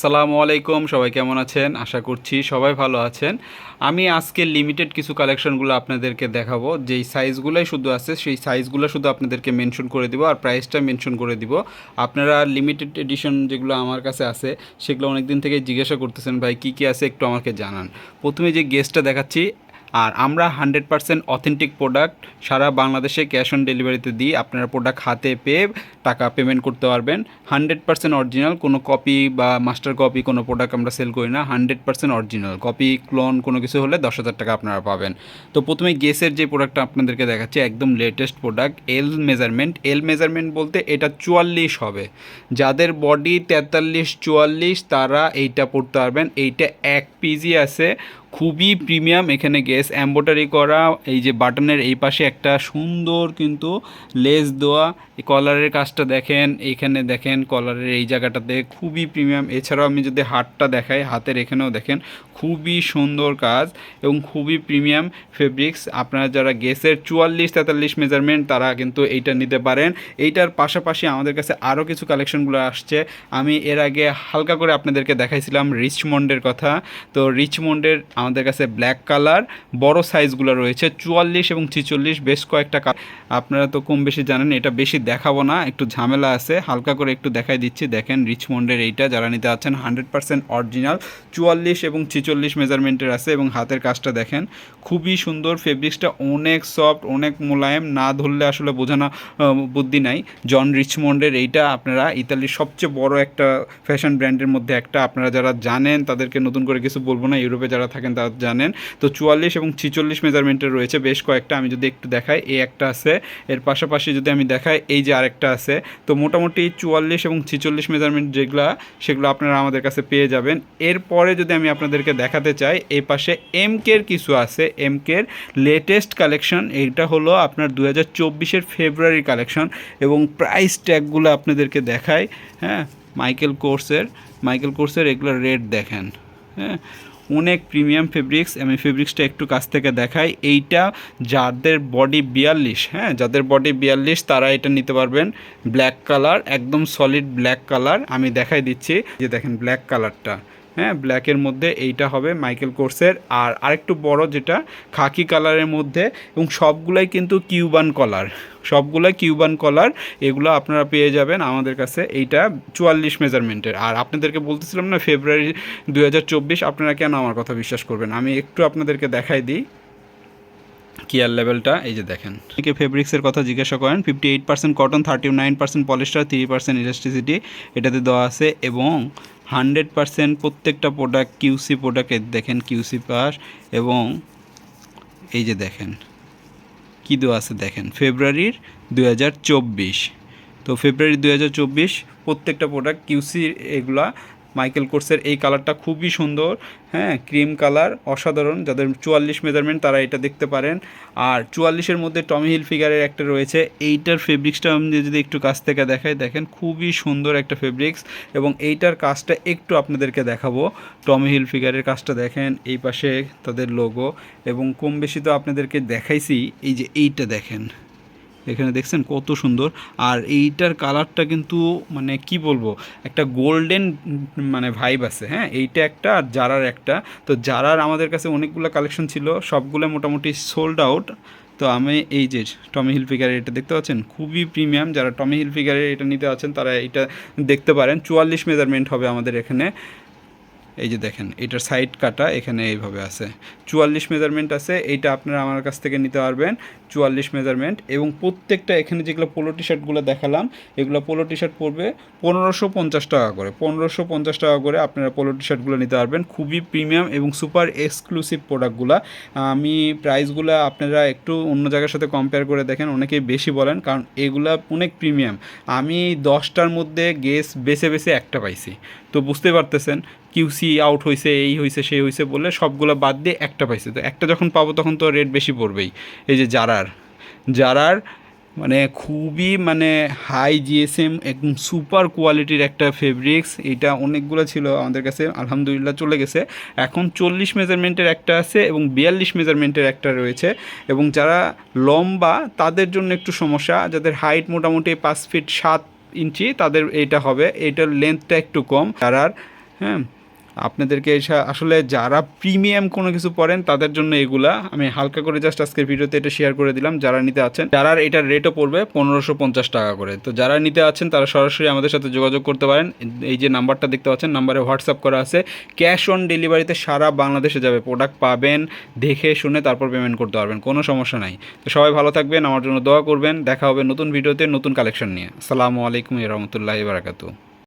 সালামু আলাইকুম, সবাই কেমন আছেন? আশা করছি সবাই ভালো আছেন। আমি আজকে লিমিটেড কিছু কালেকশনগুলো আপনাদেরকে দেখাবো। যেই সাইজগুলোই শুধু আছে, সেই সাইজগুলো শুধু আপনাদেরকে মেনশন করে দিব আর প্রাইসটা মেনশন করে দিব। আপনারা লিমিটেড এডিশন যেগুলো আমার কাছে আছে, সেগুলো অনেক দিন থেকে জিজ্ঞাসা করতেছেন, ভাই, কি কি আছে? একটু আমাকে জানান। প্রথমে যে গেস্টটা দেখাচ্ছি আর আমরা হান্ড্রেড পার্সেন্ট অথেন্টিক প্রোডাক্ট সারা বাংলাদেশে ক্যাশ অন ডেলিভারিতে দিই। আপনারা প্রোডাক্ট হাতে পেয়ে টাকা পেমেন্ট করতে পারবেন। হান্ড্রেড পার্সেন্ট অরিজিনাল, কোনো কপি বা মাস্টার কপি কোনো প্রোডাক্ট আমরা সেল করি না। Hundred percent original, copy, clone, কোনো কিছু হলে দশ হাজার টাকা আপনারা পাবেন। তো প্রথমে গেসের যে প্রোডাক্টটা আপনাদেরকে দেখাচ্ছি, একদম latest product L measurement L measurement বলতে এটা চুয়াল্লিশ হবে। যাদের বডি তেতাল্লিশ, চুয়াল্লিশ, তারা এইটা পড়তে পারবেন। এইটা এক পিজি আছে। খুবই প্রিমিয়াম। এখানে গেস এম্বোটারি করা, এই যে বাটনের এই পাশে একটা সুন্দর কিন্তু লেস দেওয়া। এই কলারের কাজটা দেখেন এইখানে দেখেন কলারের এই জায়গাটাতে খুবই প্রিমিয়াম। এছাড়াও আমি যদি হাতটা দেখাই, হাতের এখানেও দেখেন খুবই সুন্দর কাজ এবং খুবই প্রিমিয়াম ফেব্রিক্স আপনারা যারা গেসের চুয়াল্লিশ, তেতাল্লিশ মেজারমেন্ট তারা কিন্তু এইটা নিতে পারেন। এইটার পাশাপাশি আমাদের কাছে আরও কিছু কালেকশনগুলো আসছে। আমি এর আগে হালকা করে আপনাদেরকে দেখাইছিলাম রিচমন্ডের কথা। তো রিচমন্ডের আমাদের কাছে ব্ল্যাক কালার বড় সাইজগুলো রয়েছে, চুয়াল্লিশ এবং ছিচল্লিশ, বেশ কয়েকটা আপনারা তো কম বেশি জানেন, এটা বেশি দেখাবো না, একটু ঝামেলা আছে, হালকা করে একটু দেখাই দিচ্ছি। দেখেন রিচমন্ডের এইটা, যারা নিতে আছেন হান্ড্রেড পার্সেন্ট অরিজিনাল চুয়াল্লিশ এবং ছিচল্লিশ মেজারমেন্টের আছে এবং হাতের কাজটা দেখেন, খুবই সুন্দর ফেব্রিক্সটা অনেক সফট অনেক মোলায়েম, না ধরলে আসলে বোঝানো বুদ্ধি নাই। জন রিচমন্ডের এইটা, আপনারা ইতালির সবচেয়ে বড় একটা ফ্যাশন ব্র্যান্ডের মধ্যে একটা, আপনারা যারা জানেন তাদেরকে নতুন করে কিছু বলব না, ইউরোপে যারা থাকেন তারা জানেন। তো চুয়াল্লিশ এবং ছিচল্লিশ মেজারমেন্টের রয়েছে বেশ কয়েকটা, আমি যদি একটু দেখাই, এই একটা আছে। এর পাশাপাশি যদি আমি দেখাই, এই যে আরেকটা আছে। তো মোটামুটি চুয়াল্লিশ এবং ছিচল্লিশ মেজারমেন্ট যেগুলো, সেগুলো আপনারা আমাদের কাছে পেয়ে যাবেন। এরপরে যদি আমি আপনাদেরকে দেখাতে চাই, এই পাশে এম কের কিছু আছে। এম কের লেটেস্ট কালেকশন এইটা হলো আপনার দু হাজার চব্বিশের ফেব্রুয়ারি কালেকশন এবং প্রাইস ট্যাগগুলো আপনাদেরকে দেখায় হ্যাঁ মাইকেল কোর্সের মাইকেল কোর্সের এগুলো রেট দেখেন। হ্যাঁ অনেক প্রিমিয়াম ফেব্রিক্স আমি ফেব্রিক্সটা একটু কাছ থেকে দেখাই। এইটা যাদের বডি বিয়াল্লিশ হ্যাঁ? যাদের বডি বিয়াল্লিশ, তারা এটা নিতে পারবেন ব্ল্যাক কালার একদম সলিড ব্ল্যাক কালার আমি দেখাই দিচ্ছি যে দেখেন ব্ল্যাক কালারটা হ্যাঁ ব্ল্যাকের মধ্যে এইটা হবে মাইকেল কোর্সের আর আরেকটু বড় যেটা খাকি কালারের মধ্যে, এবং সবগুলাই কিন্তু কিউবান কলার সবগুলাই কিউবান কলার এগুলো আপনারা পেয়ে যাবেন আমাদের কাছে। এইটা চুয়াল্লিশ মেজারমেন্টের আর আপনাদেরকে বলতেছিলাম না ফেব্রুয়ারি দুই হাজার চব্বিশ, আপনারা কেন আমার কথা বিশ্বাস করবেন? আমি একটু আপনাদেরকে দেখাই দিই। কেয়ার লেভেলটা এই যে দেখেন। থেকে ফেব্রিক্সের কথা জিজ্ঞাসা করেন fifty eight percent cotton thirty nine percent polyester three percent electricity এটাতে দেওয়া আছে। এবং হান্ড্রেড পার্সেন্ট প্রত্যেকটা প্রোডাক্ট কিউসি প্রোডাক্টের দেখেন কিউসি পাস এবং এই যে দেখেন, কী দেওয়া আছে দেখেন, ফেব্রুয়ারির দু হাজার চব্বিশ। তো ফেব্রুয়ারি দু হাজার চব্বিশ প্রত্যেকটা প্রোডাক্ট কিউসি এগুলা মাইকেল কোর্সের এই কালারটা খুবই সুন্দর। হ্যাঁ ক্রিম কালার অসাধারণ। যাদের চুয়াল্লিশ মেজারমেন্ট তারা এটা দেখতে পারেন। আর চুয়াল্লিশের মধ্যে টমি হিল ফিগারের একটা রয়েছে। এইটার ফেব্রিক্সটা আমি যদি একটু কাছ থেকে দেখাই, দেখেন খুবই সুন্দর একটা ফেব্রিক্স এবং এইটার কাজটা একটু আপনাদেরকে দেখাবো। টমি হিল ফিগারের কাজটা দেখেন, এই পাশে তাদের লোগো এবং কম বেশি তো আপনাদেরকে দেখাইছি। এই যে এইটা দেখেন। এখানে দেখছেন কত সুন্দর। আর এইটার কালারটা কিন্তু মানে কি বলব, একটা গোল্ডেন মানে ভাইব আছে হ্যাঁ? এইটা একটা আর জারার একটা। তো জারার আমাদের কাছে অনেকগুলো কালেকশন ছিল, সবগুলো মোটামুটি সোল্ড আউট তো আমি এই যে টমি হিল ফিগারের এটা দেখতে পাচ্ছেন? খুবই প্রিমিয়াম যারা টমি হিল ফিগারের এটা নিতে আছেন, তারা এটা দেখতে পারেন। চুয়াল্লিশ মেজারমেন্ট হবে আমাদের এখানে। এই যে দেখেন, এটার সাইড কাটা এখানে এইভাবে আছে। চুয়াল্লিশ মেজারমেন্ট আছে, এইটা আপনারা আমার কাছ থেকে নিতে পারবেন, চুয়াল্লিশ মেজারমেন্ট এবং প্রত্যেকটা এখানে যেগুলো পোলো টি শার্টগুলো দেখালাম, এগুলো পোলো টি শার্ট পড়বে পনেরোশো পঞ্চাশ টাকা করে। পনেরোশো পঞ্চাশ টাকা করে আপনারা পোলো টি শার্টগুলো নিতে পারবেন। খুবই প্রিমিয়াম এবং সুপার এক্সক্লুসিভ প্রোডাক্টগুলো আমি প্রাইসগুলো আপনারা একটু অন্য জায়গার সাথে কম্পেয়ার করে দেখেন, অনেকেই বেশি বলেন, কারণ এগুলা অনেক প্রিমিয়াম আমি দশটার মধ্যে গেস বেছে বেছে একটা পাইছি। তো বুঝতে পারতেছেন কিউসি আউট হয়েছে এই হয়েছে সেই হয়েছে বলে সবগুলো বাদ দিয়ে একটা পাইছে। তো একটা যখন পাবো তখন তো রেট বেশি পড়বেই। এই যে জারার জারার মানে খুবই মানে হাই জিএসএম একদম সুপার কোয়ালিটির একটা ফেব্রিক্স এটা অনেকগুলো ছিল আমাদের কাছে, আলহামদুলিল্লাহ চলে গেছে। এখন চল্লিশ মেজারমেন্টের একটা আছে এবং বিয়াল্লিশ মেজারমেন্টের একটা রয়েছে। এবং যারা লম্বা, তাদের জন্য একটু সমস্যা, যাদের হাইট মোটামুটি পাঁচ ফিট সাত ইঞ্চি তাদের এইটা হবে। এইটার লেন্থটা একটু কম। তারার হ্যাঁ। আপনাদেরকে আসলে যারা প্রিমিয়াম কোনো কিছু পড়েন, তাদের জন্য এগুলা। আমি হালকা করে জাস্ট আজকের ভিডিওতে এটা শেয়ার করে দিলাম, যারা নিতে আছেন। যারা এটার রেটও পড়বে পনেরোশো পঞ্চাশ টাকা করে। তো যারা নিতে আছেন, তারা সরাসরি আমাদের সাথে যোগাযোগ করতে পারেন। এই যে নাম্বারটা দেখতে পাচ্ছেন, নাম্বারে হোয়াটসঅ্যাপ করা আছে। ক্যাশ অন ডেলিভারিতে সারা বাংলাদেশে যাবে। প্রোডাক্ট পাবেন, দেখে শুনে তারপর পেমেন্ট করতে পারবেন। কোনো সমস্যা নাই। তো সবাই ভালো থাকবেন, আমার জন্য দোয়া করবেন। দেখা হবে নতুন ভিডিওতে নতুন কালেকশন নিয়ে। আসসালামু আলাইকুম রহমতুল্লাহি বারাকাতু